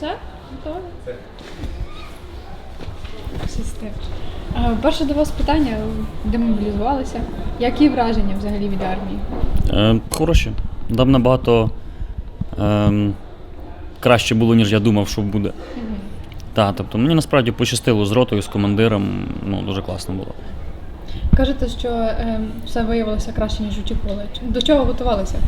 Все? Е, Перше до вас питання. Демобілізувалися. Які враження взагалі від армії? Е, хороші. Там набагато ем, краще було, ніж я думав, що буде. Так, тобто мені насправді пощастило з ротою, з командиром. Ну, дуже класно було. Кажете, що е, все виявилося краще, ніж очікували. Чи- До чого готувалися?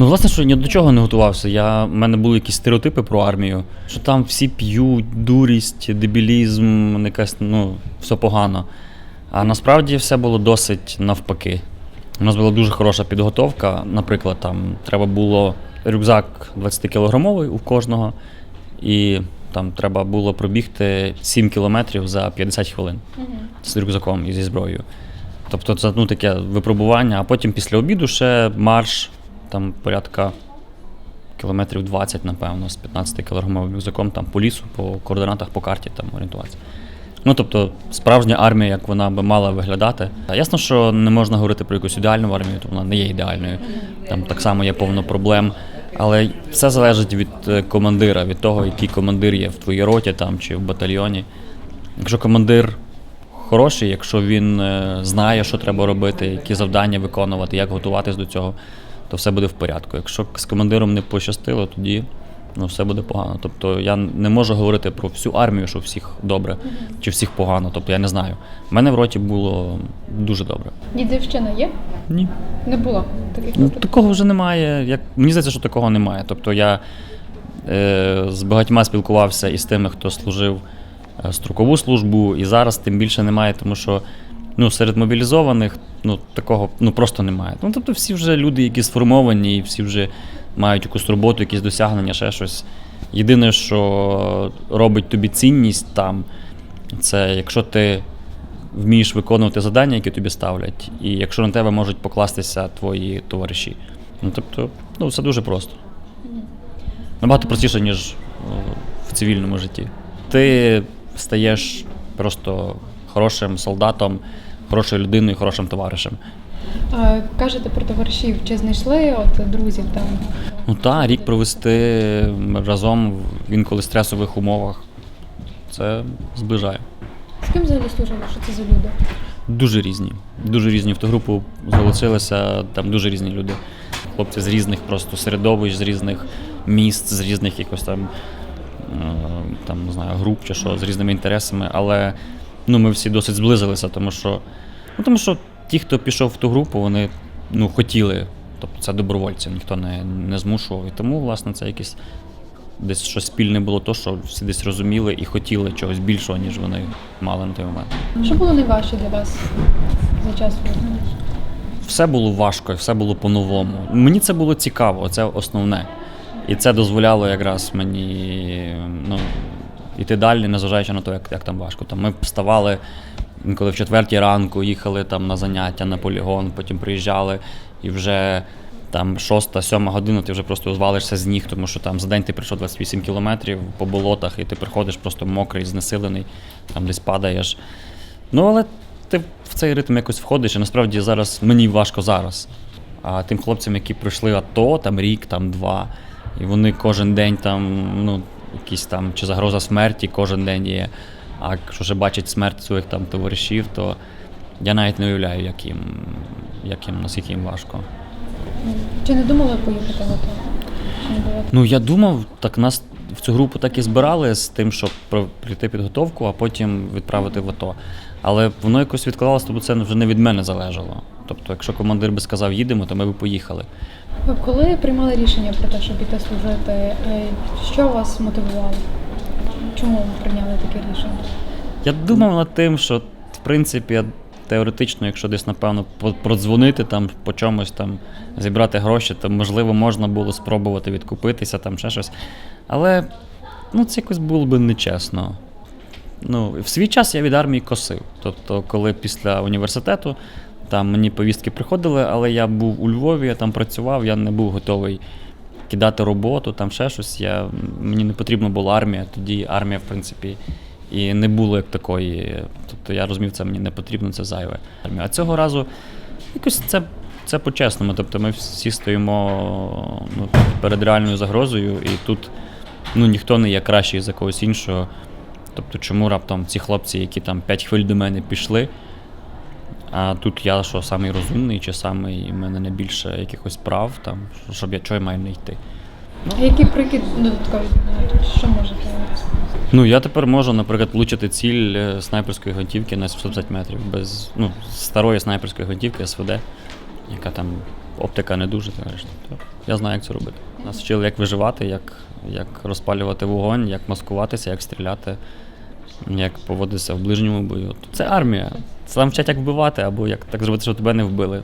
Ну, власне, що ні до чого не готувався. Я, в мене були якісь стереотипи про армію, що там всі п'ють, дурість, дебілізм, якась, ну, все погано. А насправді все було досить навпаки. У нас була дуже хороша підготовка. Наприклад, там треба було рюкзак 20-кілограмовий у кожного, і там треба було пробігти 7 кілометрів за 50 хвилин з рюкзаком і зі зброєю. Тобто це ну, таке випробування, а потім після обіду ще марш, там порядка кілометрів 20, напевно, з 15 кілограмовим рюкзаком там по лісу, по координатах, по карті там орієнтуватися. Ну, тобто, справжня армія, як вона би мала виглядати. Ясно, що не можна говорити про якусь ідеальну армію, то вона не є ідеальною. Там так само є повно проблем. Але все залежить від е, командира, від того, який командир є в твоїй роті там чи в батальйоні. Якщо командир хороший, якщо він е, знає, що треба робити, які завдання виконувати, як готуватись до цього, то все буде в порядку. Якщо з командиром не пощастило, тоді ну, все буде погано. Тобто я не можу говорити про всю армію, що всіх добре чи всіх погано. Тобто я не знаю. У мене в роті було дуже добре. Дідівщина є? Ні. Не було таких Ну, випадків. такого вже немає. Як... Мені здається, що такого немає. Тобто я е, з багатьма спілкувався із тими, хто служив е, строкову службу, і зараз тим більше немає, тому що ну, серед мобілізованих ну, такого ну, просто немає. Ну, тобто всі вже люди, які сформовані, і всі вже мають якусь роботу, якісь досягнення, ще щось. Єдине, що робить тобі цінність там, це якщо ти вмієш виконувати завдання, які тобі ставлять, і якщо на тебе можуть покластися твої товариші. Ну, тобто, ну, все дуже просто. Набагато простіше, ніж в цивільному житті. Ти стаєш просто хорошим солдатом, хорошою людиною, хорошим товаришем. Е, Кажете про товаришів, чи знайшли от друзів там? Ну так, рік провести разом в інколи стресових умовах. Це зближає. З ким взагалі служили? Що це за люди? Дуже різні. Дуже різні. В ту групу зголосилися там дуже різні люди. Хлопці з різних просто середовищ, з різних міст, з різних якось там, е, там не знаю, груп чи що, з різними інтересами. Але ну, ми всі досить зблизилися, тому що, ну, тому що ті, хто пішов в ту групу, вони ну, хотіли. Тобто це добровольці, ніхто не, не змушував. І тому, власне, це якесь десь щось спільне було то, що всі десь розуміли і хотіли чогось більшого, ніж вони мали на той момент. Що було найважче для вас за час війни? все було важко, і все було по-новому. Мені це було цікаво, це основне. І це дозволяло якраз мені ну, йти далі, незважаючи на те, як, як там важко. Там ми вставали інколи в четвертій ранку, їхали там на заняття, на полігон, потім приїжджали і вже. Там шоста, сьома година, ти вже просто звалишся з ніг, тому що там за день ти прийшов 28 кілометрів по болотах, і ти приходиш просто мокрий, знесилений, там десь падаєш. Ну, але ти в цей ритм якось входиш, і насправді зараз мені важко зараз. А тим хлопцям, які пройшли АТО, там рік, там два, і вони кожен день там, ну, якісь там, чи загроза смерті кожен день є. А якщо вже бачать смерть своїх там товаришів, то я навіть не уявляю, як їм, як їм наскільки їм важко. Чи не думали поїхати не було? Ну я думав, так нас в цю групу так і збирали з тим, щоб пройти підготовку, а потім відправити в АТО. Але воно якось відкладалося, тому це вже не від мене залежало. Тобто, якщо командир би сказав їдемо, то ми б поїхали. Коли приймали рішення про те, щоб піти служити, е, що вас мотивувало? Чому ви прийняли таке рішення? Я думав над тим, що в принципі теоретично, якщо десь напевно продзвонити там по чомусь там зібрати гроші, то можливо можна було спробувати відкупитися, там ще щось. Але ну, це якось було би нечесно. Ну, в свій час я від армії косив. Тобто, коли після університету там мені повістки приходили, але я був у Львові, я там працював, я не був готовий кидати роботу, там ще щось. Я, мені не потрібна була армія. Тоді армія, в принципі, і не було як такої. Тобто я розумів, це мені не потрібно, це зайве. Армія. А цього разу якось це, це по-чесному. Тобто ми всі стоїмо ну, перед реальною загрозою, і тут ну, ніхто не є кращий за когось іншого. Тобто, чому раптом ці хлопці, які там 5 хвиль до мене пішли, а тут я що, самий розумний, чи самий, в мене не більше якихось прав, там, щоб я чого я маю не йти. А які прикид додаткові знаєте? Що можете? Ну, я тепер можу, наприклад, влучити ціль е, снайперської гвинтівки на 750 метрів без ну, старої снайперської гвинтівки СВД, яка там оптика не дуже. так. Я знаю, як це робити. Нас вчили, як виживати, як, як розпалювати вогонь, як маскуватися, як стріляти, як поводитися в ближньому бою. Це армія. Це навчать вчать, як вбивати, або як так зробити, щоб тебе не вбили.